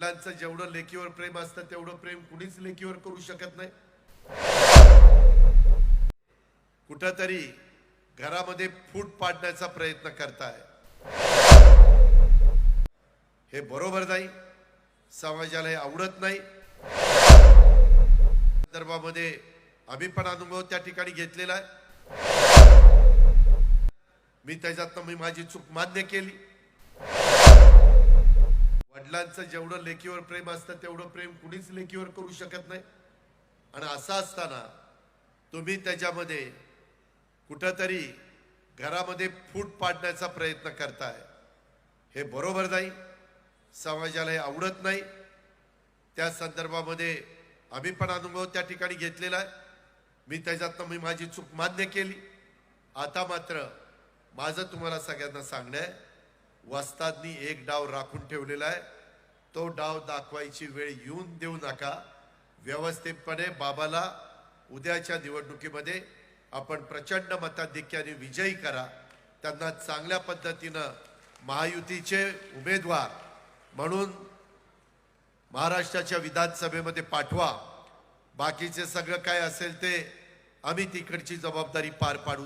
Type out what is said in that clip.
वडिलांचं जेवढं लेखीवर प्रेम असतं तेवढं प्रेम कुणीच लेखीवर करू शकत नाही. कुठंतरी घरामध्ये फूट पाडण्याचा प्रयत्न करताय. हे बरोबर नाही. समाजाला हे आवडत नाही. संदर्भामध्ये आम्ही पण अनुभव त्या ठिकाणी घेतलेला आहे. मी त्याच्यातनं मी माझी चूक मान्य केली. वडिलांचं जेवढं लेकीवर प्रेम असतं तेवढं प्रेम कुणीच लेकीवर करू शकत नाही. आणि असं असताना तुम्ही त्याच्यामध्ये कुठंतरी घरामध्ये फूट पाडण्याचा प्रयत्न करताय. हे बरोबर नाही. समाजाला हे आवडत नाही. त्या संदर्भामध्ये आम्ही पण अनुभव त्या ठिकाणी घेतलेला आहे. मी त्याच्यातनं मी माझी चूक मान्य केली. आता मात्र माझं तुम्हाला सगळ्यांना सांगणं आहे वस्तादनी एक डाव राखून ठेवलेला आहे. तो डाव दाखवायची वेळ येऊन देऊ नका. व्यवस्थितपणे बाबाला उद्याच्या निवडणुकीमध्ये आपण प्रचंड मताधिक्याने विजयी करा. त्यांना चांगल्या पद्धतीनं महायुतीचे उमेदवार म्हणून महाराष्ट्राच्या विधानसभेमध्ये पाठवा. बाकीचे सगळं काय असेल ते आम्ही तिकडची जबाबदारी पार पाडू.